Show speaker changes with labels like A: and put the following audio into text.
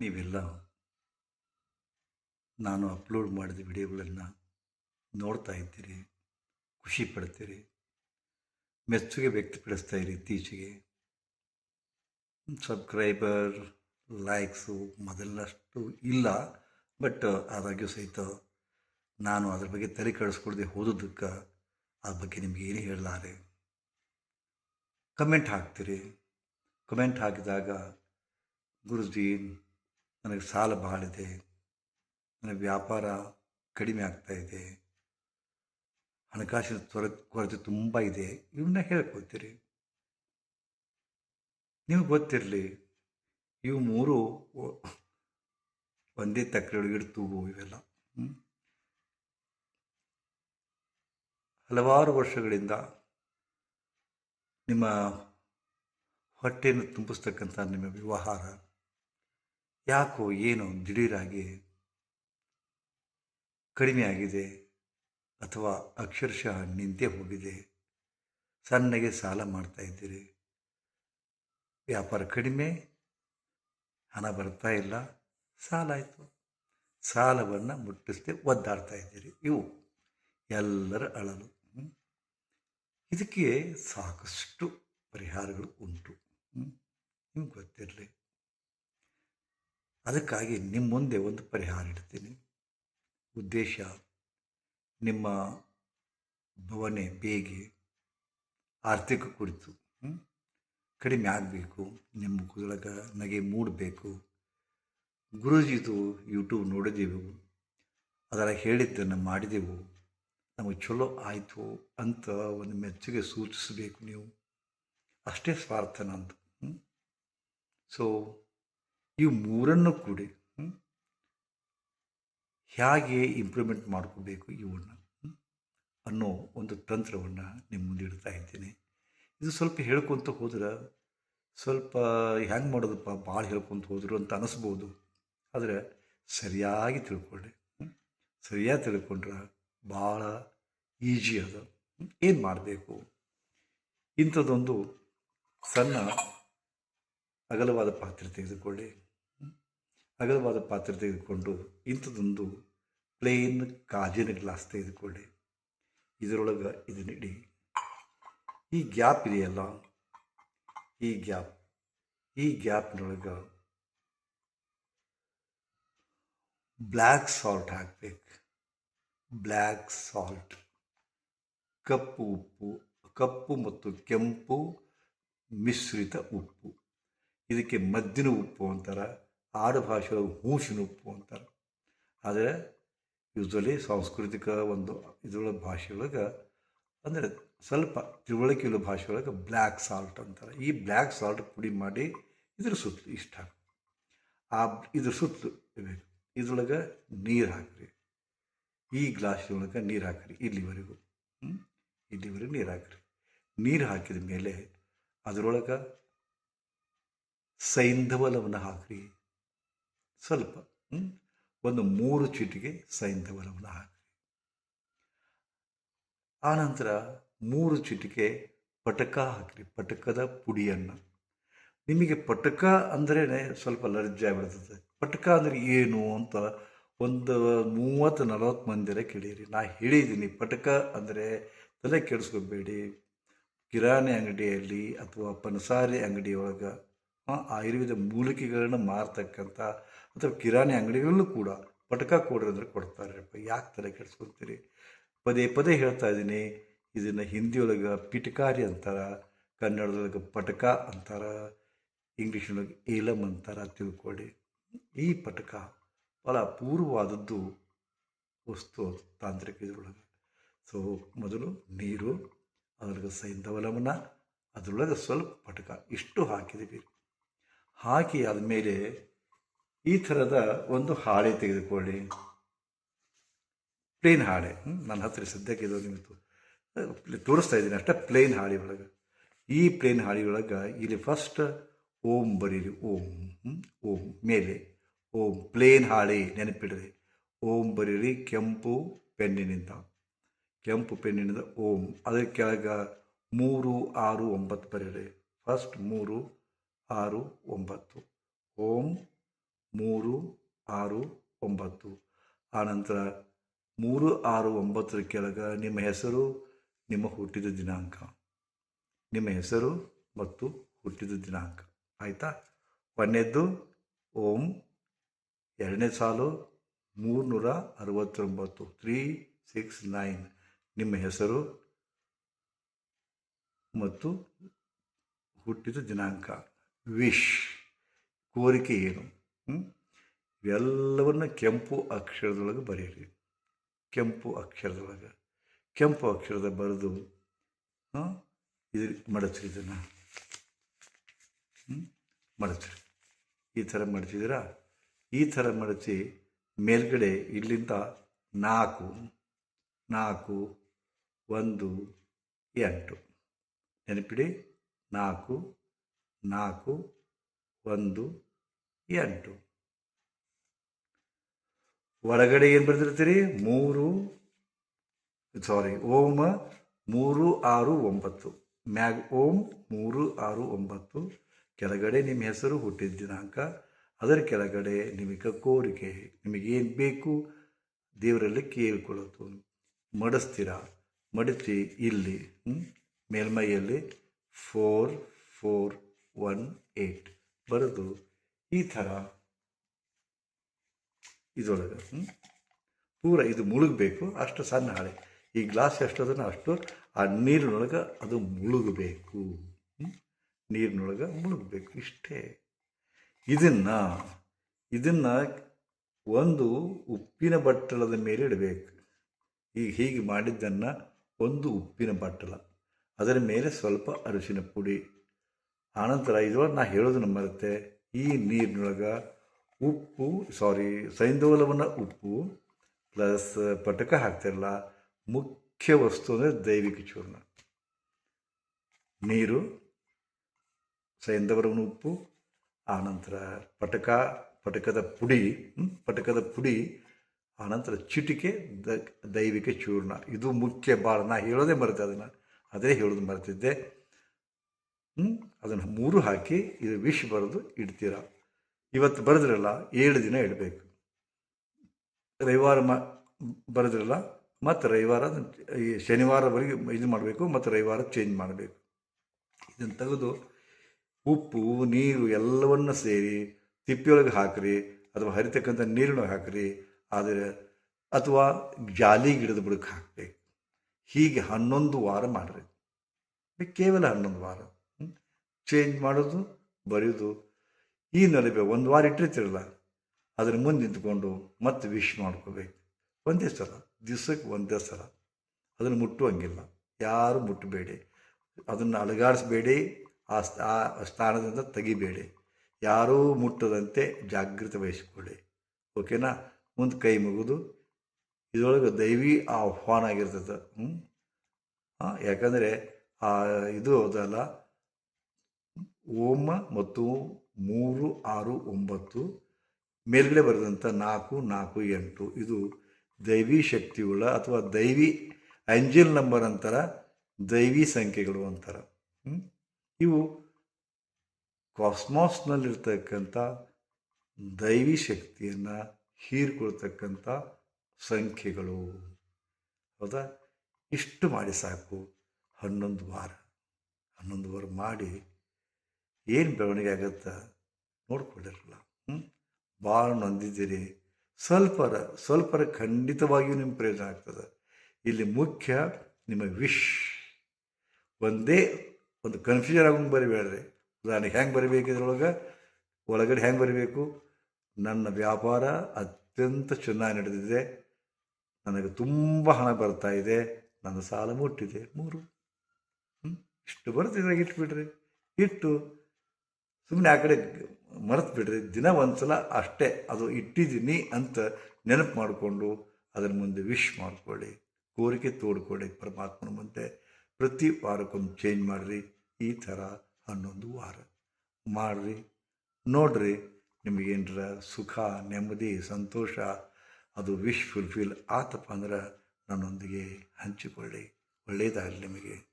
A: ನೀವೆಲ್ಲ ನಾನು ಅಪ್ಲೋಡ್ ಮಾಡಿದ ವಿಡಿಯೋಗಳನ್ನು ನೋಡ್ತಾ ಇದ್ದೀರಿ, ಖುಷಿ ಪಡ್ತೀರಿ, ಮೆಚ್ಚುಗೆ ವ್ಯಕ್ತಪಡಿಸ್ತಾ ಇರಿ ಇತ್ತೀಚೆಗೆ. ಸಬ್ಸ್ಕ್ರೈಬರ್ ಲೈಕ್ಸು ಮೊದಲಷ್ಟು ಇಲ್ಲ ಬಟ್ ಆದಾಗ್ಯೂ ಸಹಿತ ನಾನು ಅದ್ರ ಬಗ್ಗೆ ತಲೆ ಕೆಡಿಸ್ಕೊಳ್ದೆ ಹೋದದ್ದಕ್ಕೆ ಅದ್ರ ಬಗ್ಗೆ ನಿಮ್ಗೆ ಏನು ಹೇಳಲಾರೆ ಕಮೆಂಟ್ ಹಾಕ್ತೀರಿ. ಕಮೆಂಟ್ ಹಾಕಿದಾಗ ಗುರುಜಿ ನನಗೆ ಸಾಲ ಭಾಳಿದೆ ನನಗೆ ವ್ಯಾಪಾರ ಕಡಿಮೆ ಆಗ್ತಾ ಇದೆ. ಹಣಕಾಸಿನ ತೊರ, ಕೊರತೆ ತುಂಬ ಇದೆ. ಇವನ್ನ ಹೇಳ್ಕೊತೀರಿ ನಿಮಗೆ ಗೊತ್ತಿರಲಿ, ಇವು ಮೂರು ಒಂದೇ ತಕ್ಕಡಿಯೊಳಗೆ ತೂಗು ಇವೆಲ್ಲ? ಹಲವಾರು ವರ್ಷಗಳಿಂದ ನಿಮ್ಮ ಹೊಟ್ಟೆಯನ್ನು ತುಂಬಿಸ್ತಕ್ಕಂಥ ನಿಮ್ಮ ವ್ಯವಹಾರ ಯಾಕೋ ಏನೋ ದಿಢೀರಾಗಿ ಕಡಿಮೆ ಆಗಿದೆ ಅಥವಾ ಅಕ್ಷರಶಃ ನಿಂತೇ ಹೋಗಿದೆ. ಸಣ್ಣಗೆ ಸಾಲ ಮಾಡ್ತಾ ಇದ್ದೀರಿ. ವ್ಯಾಪಾರ ಕಡಿಮೆ, ಹಣ ಬರ್ತಾ ಇಲ್ಲ, ಸಾಲ ಆಯಿತು. ಸಾಲವನ್ನು ಮುಟ್ಟಿಸದೆ ಒದ್ದಾಡ್ತಾ ಇದ್ದೀರಿ. ಇವು ಎಲ್ಲರ ಅಳಲು. ಇದಕ್ಕೆ ಸಾಕಷ್ಟು ಪರಿಹಾರಗಳು ಉಂಟು? ನಿಮ್ಗೆ ಗೊತ್ತಿರಲಿ. ಅದಕ್ಕಾಗಿ ನಿಮ್ಮ ಮುಂದೆ ಒಂದು ಪರಿಹಾರ ಇಡ್ತೀನಿ. ಉದ್ದೇಶ, ನಿಮ್ಮ ಭವನೆ ಬೇಗೆ ಆರ್ಥಿಕ ಕುರಿತು? ಕಡಿಮೆ ಆಗಬೇಕು, ನಿಮ್ಮ ಕುದಳಗ ನಗೆ ಮೂಡಬೇಕು. ಗುರುಜಿದು ಯೂಟ್ಯೂಬ್ ನೋಡಿದೆವು, ಅದರ ಹೇಳಿದ್ದನ್ನು ಮಾಡಿದೆವು. ನಮಗೆ ಚಲೋ ಆಯಿತು ಅಂತ ಒಂದು ಮೆಚ್ಚುಗೆ ಸೂಚಿಸಬೇಕು ನೀವು. ಅಷ್ಟೇ ಸ್ವಾರ್ಥ ನಂದು ಸೊ ಇವು ಮೂರನ್ನು ಕೂಡಿ? ಹೇಗೆ ಇಂಪ್ರೂವ್ಮೆಂಟ್ ಮಾಡ್ಕೋಬೇಕು ಇವನ್ನು? ಅನ್ನೋ ಒಂದು ತಂತ್ರವನ್ನು ನಿಮ್ಮ ಮುಂದೆ ಇಡ್ತಾ ಇದ್ದೀನಿ ಇದು ಸ್ವಲ್ಪ ಹೇಳ್ಕೊತ ಹೋದ್ರೆ, ಸ್ವಲ್ಪ ಹೆಂಗೆ ಮಾಡೋದಪ್ಪ, ಭಾಳ ಹೇಳ್ಕೊತ ಹೋದ್ರು ಅಂತ ಅನಿಸ್ಬೋದು ಆದರೆ ಸರಿಯಾಗಿ ತಿಳ್ಕೊಳ್ಳಿ ಸರಿಯಾಗಿ ತಿಳ್ಕೊಂಡ್ರೆ ಭಾಳ ಈಜಿ ಅದ ಏನು ಮಾಡಬೇಕು ಇಂಥದ್ದೊಂದು ಸಣ್ಣ ಅಗಲವಾದ ಪಾತ್ರೆ ತೆಗೆದುಕೊಳ್ಳಿ? ಅಗಲವಾದ ಪಾತ್ರೆ ತೆಗೆದುಕೊಂಡು ಇಂಥದ್ದೊಂದು ಪ್ಲೇನ್ ಕಾಜಿನ ಗ್ಲಾಸ್ ತೆಗೆದುಕೊಳ್ಳಿ. ಇದರೊಳಗೆ ಇದನ್ನಿಡಿ ಈ ಗ್ಯಾಪ್ ಇದೆಯಲ್ಲ, ಈ ಗ್ಯಾಪ್ ಈ ಗ್ಯಾಪ್ನೊಳಗೆ ಬ್ಲ್ಯಾಕ್ ಸಾಲ್ಟ್ ಹಾಕ್ಬೇಕು. ಬ್ಲ್ಯಾಕ್ ಸಾಲ್ಟ್ ಕಪ್ಪು ಉಪ್ಪು, ಕಪ್ಪು ಮತ್ತು ಕೆಂಪು ಮಿಶ್ರಿತ ಉಪ್ಪು. ಇದಕ್ಕೆ ಮದ್ದಿನ ಉಪ್ಪು ಅಂತಾರೆ. ಆಡು ಭಾಷೆಯೊಳಗೆ ಹೂಸಿನ ಉಪ್ಪು ಅಂತಾರೆ. ಆದರೆ ಯೂಸ್ವಲಿ ಸಾಂಸ್ಕೃತಿಕ ಒಂದು ಇದರೊಳಗೆ ಭಾಷೆಯೊಳಗೆ ಅಂದರೆ ಸ್ವಲ್ಪ ತಿಳುವಳಿಕೆ ಇರೋ ಭಾಷೆಯೊಳಗೆ ಬ್ಲ್ಯಾಕ್ ಸಾಲ್ಟ್ ಅಂತಾರೆ. ಈ ಬ್ಲ್ಯಾಕ್ ಸಾಲ್ಟ್ ಪುಡಿ ಮಾಡಿ ಇದ್ರ ಸುತ್ತಲೂ ಇಷ್ಟ ಆ ಇದ್ರ ಸುತ್ತಲೂ ಇರಬೇಕು ಇದ್ರೊಳಗೆ ನೀರು ಹಾಕಿರಿ. ಈ ಗ್ಲಾಸ್ನೊಳಗೆ ನೀರು ಹಾಕಿರಿ ಇಲ್ಲಿವರೆಗೂ? ಇಲ್ಲಿವರೆಗೂ ನೀರು ಹಾಕಿರಿ. ನೀರು ಹಾಕಿದ ಮೇಲೆ ಅದರೊಳಗೆ ಸೈಂಧವಲವನ್ನು ಹಾಕಿರಿ. ಸ್ವಲ್ಪ? ಒಂದು ಮೂರು ಚಿಟಿಗೆ ಸೈಂಧವನವನ್ನು ಹಾಕಿರಿ. ಆನಂತರ ಮೂರು ಚಿಟಿಕೆ ಪಟಕ ಹಾಕಿರಿ, ಪಟಕದ ಪುಡಿಯನ್ನು. ನಿಮಗೆ ಪಟಕ ಅಂದ್ರೇ ಸ್ವಲ್ಪ ಲರ್ಜಿ ಆಗಿಬಿಡ್ತದೆ. ಪಟಕ ಅಂದರೆ ಏನು ಅಂತ ಒಂದು ಮೂವತ್ತು, ನಲವತ್ತು ಮಂದಿರ ಕೇಳಿರಿ. ನಾ ಹೇಳಿದ್ದೀನಿ, ಪಟಕ ಅಂದರೆ ತಲೆ ಕೆಡಿಸ್ಕೋಬೇಡಿ. ಕಿರಾಣಿ ಅಂಗಡಿಯಲ್ಲಿ ಅಥವಾ ಪನಸಾರಿ ಅಂಗಡಿಯೊಳಗೆ ಆಯುರ್ವೇದ ಮೂಲಿಕೆಗಳನ್ನ ಮಾರ್ತಕ್ಕಂಥ ಅಥವಾ ಕಿರಾಣಿ ಅಂಗಡಿಗಳಲ್ಲೂ ಕೂಡ ಪಟಕ ಕೊಡ್ರಿ ಅಂದ್ರೆ ಕೊಡ್ತಾರಪ್ಪ ಯಾಕೆ ತಲೆ ಕೆಡಿಸ್ಕೊತೀರಿ? ಪದೇ ಪದೇ ಹೇಳ್ತಾ ಇದ್ದೀನಿ, ಇದನ್ನು ಹಿಂದಿಯೊಳಗೆ ಪಿಟಕಾರಿ ಅಂತಾರೆ, ಕನ್ನಡದೊಳಗೆ ಪಟಕ ಅಂತಾರೆ, ಇಂಗ್ಲೀಷ್ನೊಳಗೆ ಏಲಮ್ ಅಂತಾರೆ ತಿಳ್ಕೊಳ್ಳಿ ಈ ಪಟಕ ಭಾಳ ಅಪೂರ್ವವಾದದ್ದು ವಸ್ತು ತಾಂತ್ರಿಕ ಇದರೊಳಗೆ. ಸೊ ಮೊದಲು ನೀರು, ಅದರೊಳಗೆ ಸೈಂಧವಲಮನ ಅದರೊಳಗೆ ಸ್ವಲ್ಪ ಪಟಕ, ಇಷ್ಟು ಹಾಕಿದ್ದೀವಿ. ಹಾಕಿ ಆದಮೇಲೆ ಈ ಥರದ ಒಂದು ಹಾಳೆ ತೆಗೆದುಕೊಳ್ಳಿ. ಪ್ಲೇನ್ ಹಾಳೆ? ನನ್ನ ಹತ್ರ ಸದ್ಯಕ್ಕೆ ಇದು ನಿಮಗೆ ತೋರಿಸ್ತಾ ಇದ್ದೀನಿ ಅಷ್ಟೇ, ಪ್ಲೇನ್ ಹಾಳಿ ಒಳಗೆ. ಈ ಪ್ಲೇನ್ ಹಾಳಿ ಒಳಗೆ ಇಲ್ಲಿ ಫಸ್ಟ್ ಓಂ ಬರೀರಿ, ಓಂ? ಓಂ, ಮೇಲೆ. ಓಂ, ಪ್ಲೇನ್ ಹಾಳೆ, ನೆನಪಿಡ್ರಿ. ಓಂ ಬರೀರಿ, ಕೆಂಪು ಪೆನ್ನಿನಿಂದ. ಕೆಂಪು ಪೆನ್ನಿನಿಂದ ಓಂ. ಅದರ ಕೆಳಗೆ ಮೂರು, ಆರು, ಒಂಬತ್ತು ಬರೀರಿ. ಫಸ್ಟ್ ಮೂರು, ಆರು, ಒಂಬತ್ತು. ಓಂ ಮೂರು, ಆರು, ಒಂಬತ್ತು. ಆನಂತರ ಮೂರು, ಆರು, ಒಂಬತ್ತರ ಕೆಳಗೆ ನಿಮ್ಮ ಹೆಸರು, ನಿಮ್ಮ ಹುಟ್ಟಿದ ದಿನಾಂಕ. ನಿಮ್ಮ ಹೆಸರು ಮತ್ತು ಹುಟ್ಟಿದ ದಿನಾಂಕ. ಆಯಿತಾ? ಒಂದನೇದ್ದು ಓಂ. ಎರಡನೇ ಸಾಲು, ಮೂರುನೂರ ಅರವತ್ತೊಂಬತ್ತು. Three, six, nine. ನಿಮ್ಮ ಹೆಸರು ಮತ್ತು ಹುಟ್ಟಿದ ದಿನಾಂಕ. ವಿಶ್. ಕೋರಿಕೆ ಏನು? ಇವೆಲ್ಲವನ್ನು ಕೆಂಪು ಅಕ್ಷರದೊಳಗೆ ಬರೆಯಿರಿ. ಕೆಂಪು ಅಕ್ಷರದೊಳಗೆ. ಕೆಂಪು ಅಕ್ಷರದ ಬರೆದು ಇದು ಮಡಚ್ರಿ ಇದನ್ನು. ಮಡಚ್ರಿ ಈ ಥರ ಮಡಚಿದಿರಾ ಈ ಥರ ಮಡಚಿ ಮೇಲ್ಗಡೆ ಇಲ್ಲಿಂದ ನಾಲ್ಕು ನಾಲ್ಕು, ಒಂದು, ಎಂಟು. ನೆನಪಿಡಿ, ನಾಲ್ಕು ನಾಲ್ಕು, ಒಂದು ಎಂಟು. ಒಳಗಡೆ ಏನು ಬರೆದಿರ್ತೀರಿ? ಮೂರು ಸಾರಿ ಓಮ ಮೂರು ಆರು ಒಂಬತ್ತು. ಮ್ಯಾಗ್ ಓಮ್ ಮೂರು ಆರು ಒಂಬತ್ತು. ಕೆಳಗಡೆ ನಿಮ್ಮ ಹೆಸರು ಹುಟ್ಟಿದ ದಿನಾಂಕ, ಅದರ ಕೆಳಗಡೆ ನಿಮಗೆ ಕೋರಿಕೆ ನಿಮಗೇನು ಬೇಕು? ದೇವರಲ್ಲಿ ಕೇಳಿಕೊಳ್ಳೋದು ಮಡಿಸ್ತೀರ? ಮಡಿಸಿ ಇಲ್ಲಿ? ಮೇಲ್ಮೈಯಲ್ಲಿ ಫೋರ್ ಫೋರ್ ಒನ್ ಏಯ್ಟ್ ಬರೆದು ಈ ಥರ ಇದರೊಳಗೆ? ಪೂರ ಇದು ಮುಳುಗಬೇಕು, ಅಷ್ಟು ಸಣ್ಣ ಹಾಳೆ. ಈ ಗ್ಲಾಸ್ ಎಷ್ಟು ಅದನ್ನು ಅಷ್ಟು ಆ ನೀರಿನೊಳಗೆ ಅದು ಮುಳುಗಬೇಕು ನೀರಿನೊಳಗೆ ಮುಳುಗಬೇಕು, ಇಷ್ಟೇ. ಇದನ್ನು ಇದನ್ನು ಒಂದು ಉಪ್ಪಿನ ಬಟ್ಟಲದ ಮೇಲೆ ಇಡಬೇಕು. ಈಗ ಹೀಗೆ ಮಾಡಿದ್ದನ್ನು ಒಂದು ಉಪ್ಪಿನ ಬಟ್ಟಲ. ಅದರ ಮೇಲೆ ಸ್ವಲ್ಪ ಅರಿಶಿನ ಪುಡಿ. ಆನಂತರ ಇದರೊಳಗೆ ನಾ ಹೇಳೋದನ್ನು ಮರೆತೆ. ಈ ನೀರಿನೊಳಗೆ ಉಪ್ಪು ಸಾರಿ ಸೈಂಧವಲವನ್ನ ಉಪ್ಪು ಪ್ಲಸ್ ಪಟಕ ಹಾಕ್ತಿರಲ್ಲ, ಮುಖ್ಯ ವಸ್ತು ಅಂದರೆ ದೈವಿಕ ಚೂರ್ಣ ನೀರು ಸೈಂಧವರವನ ಉಪ್ಪು, ಆನಂತರ ಪಟಕ, ಪಟಕದ ಪುಡಿ? ಪಟಕದ ಪುಡಿ, ಆನಂತರ ಚಿಟಿಕೆ ದೈವಿಕ ಚೂರ್ಣ ಇದು ಮುಖ್ಯ ಭಾಳ ನಾ ಹೇಳೋದೇ ಮರೆತೆ ಅದನ್ನು ಅದೇ ಹೇಳೋದು ಮರೆತಿದ್ದೆ? ಅದನ್ನು ಮೂರು ಹಾಕಿ ಇದು ವಿಷ್ ಬರೆದು ಇಡ್ತೀರ? ಇವತ್ತು ಬರೆದ್ರಲ್ಲ, ಏಳು ದಿನ ಇಡಬೇಕು. ರವಿವಾರ ಮ, ಬರೆದ್ರಲ್ಲ, ಮತ್ತು ರವಿವಾರ ಈ ಶನಿವಾರವರೆಗೆ ಇದು ಮಾಡಬೇಕು, ಮತ್ತು ರವಿವಾರ ಚೇಂಜ್ ಮಾಡಬೇಕು. ಇದನ್ನು ತೆಗೆದು ಉಪ್ಪು, ನೀರು ಎಲ್ಲವನ್ನು ಸೇರಿ ತಿಪ್ಪಿಯೊಳಗೆ ಹಾಕಿರಿ, ಅಥವಾ ಹರಿತಕ್ಕಂಥ ನೀರಿನೊಳಗೆ ಹಾಕಿರಿ, ಆದರೆ ಅಥವಾ ಜಾಲಿ ಗಿಡದ ಬುಡಕ್ಕೆ ಹಾಕಬೇಕು. ಹೀಗೆ ಹನ್ನೊಂದು ವಾರ ಮಾಡಿರಿ. ಕೇವಲ ಹನ್ನೊಂದು ವಾರ. ಚೇಂಜ್ ಮಾಡೋದು, ಬರೆಯೋದು, ಈ ನಡುವೆ ಒಂದು ವಾರ ಇಟ್ಟಿರ್ತಿರಲ್ಲ ಅದ್ರ ಮುಂದೆ ನಿಂತ್ಕೊಂಡು ಮತ್ತೆ ವಿಶ್ ಮಾಡ್ಕೋಬೇಕು. ಒಂದೇ ಸಲ, ದಿವ್ಸಕ್ಕೆ ಒಂದೇ ಸಲ. ಅದನ್ನು ಮುಟ್ಟುವಂಗಿಲ್ಲ. ಯಾರು ಮುಟ್ಟಬೇಡಿ. ಅದನ್ನು ಸ್- ಆ ಸ್ಥಾನದಿಂದ ತೆಗಿಬೇಡಿ. ಯಾರೂ ಮುಟ್ಟದಂತೆ ಜಾಗೃತಿ ವಹಿಸಿಕೊಳ್ಳಿ. ಓಕೆನಾ? ಮುಂದೆ ಕೈ ಮುಗಿದು, ಇದರೊಳಗೆ ದೈವಿ ಆಹ್ವಾನ ಆಗಿರ್ತದೆ. ಹ್ಞೂ ಯಾಕಂದರೆ, ಆ, ಇದು ಅದಲ್ಲ ಓಂ ಮತ್ತು ಮೂರು, ಆರು, ಒಂಬತ್ತು, ಮೇಲ್ಗಡೆ ಬರೆದಂಥ ನಾಲ್ಕು ನಾಲ್ಕು, ಎಂಟು. ಇದು ದೈವಿ ಶಕ್ತಿಯುಳ್ಳ ಅಥವಾ ದೈವಿ ಅಂಜಿಲ್ ನಂಬರ್ ಅಂತಾರ ದೈವಿ ಸಂಖ್ಯೆಗಳು ಅಂತಾರ. ಇವು ಕಾಸ್ಮಾಸ್ನಲ್ಲಿರ್ತಕ್ಕಂಥ ದೈವಿ ಶಕ್ತಿಯನ್ನು ಹೀರ್ಕೊಳ್ತಕ್ಕಂಥ ಸಂಖ್ಯೆಗಳು. ಹೌದಾ? ಇಷ್ಟು ಮಾಡಿ ಸಾಕು. ಹನ್ನೊಂದು ವಾರ. ಹನ್ನೊಂದು ವಾರ ಮಾಡಿ ಏನು ಬೆಳವಣಿಗೆ ಆಗುತ್ತೆ ನೋಡ್ಕೊಂಡಿರಲ್ಲ ಹ್ಞೂ ಭಾಳ ನೊಂದಿದ್ದೀರಿ. ಸ್ವಲ್ಪರ ಸ್ವಲ್ಪರ ಖಂಡಿತವಾಗಿಯೂ ನಿಮ್ಮ ಪ್ರಯೋಜನ ಆಗ್ತದೆ. ಇಲ್ಲಿ ಮುಖ್ಯ ನಿಮ್ಮ ವಿಶ್. ಒಂದೇ ಒಂದು ಕನ್ಫ್ಯೂಷನ್ ಆಗೋಂಗೆ ಬರಿಬೇಡ್ರಿ. ಉದಾಹರಣೆಗೆ ಹೆಂಗೆ ಬರಿಬೇಕು ಇದ್ರೊಳಗೆ? ಒಳಗಡೆ ಹೆಂಗೆ ಬರಿಬೇಕು? ನನ್ನ ವ್ಯಾಪಾರ ಅತ್ಯಂತ ಚೆನ್ನಾಗಿ ನಡೆದಿದೆ. ನನಗೆ ತುಂಬ ಹಣ ಬರ್ತಾ ಇದೆ. ನನ್ನ ಸಾಲ ಮುಟ್ಟಿದೆ. ಮೂರು. ಹ್ಞೂ ಇಷ್ಟು ಬರ್ತಿದ್ರಾಗ ಇಟ್ಬಿಡ್ರಿ. ಇಟ್ಟು ಸುಮ್ಮನೆ ಆ ಕಡೆ ಮರೆತು ಬಿಡ್ರಿ. ದಿನ ಒಂದ್ಸಲ ಅಷ್ಟೇ ಅದು ಇಟ್ಟಿದ್ದೀನಿ ಅಂತ ನೆನಪು ಮಾಡಿಕೊಂಡು ಅದರ ಮುಂದೆ ವಿಶ್ ಮಾಡಿಕೊಳ್ಳಿ. ಕೋರಿಕೆ ತೋಡ್ಕೊಳ್ಳಿ. ಪರಮಾತ್ಮನ ಮುಂದೆ ಪ್ರತಿ ವಾರಕ್ಕೊಂದು ಚೇಂಜ್ ಮಾಡಿರಿ. ಈ ಥರ ಹನ್ನೊಂದು ವಾರ. ಮಾಡಿರಿ. ನೋಡ್ರಿ ನಿಮಗೇನರ ಸುಖ, ನೆಮ್ಮದಿ, ಸಂತೋಷ, ಅದು ವಿಶ್ ಫುಲ್ಫಿಲ್ ಆತಪ್ಪ ಅಂದ್ರೆ ನನ್ನೊಂದಿಗೆ ಹಂಚಿಕೊಳ್ಳಿ. ಒಳ್ಳೆಯದಾಗಲಿ ನಿಮಗೆ.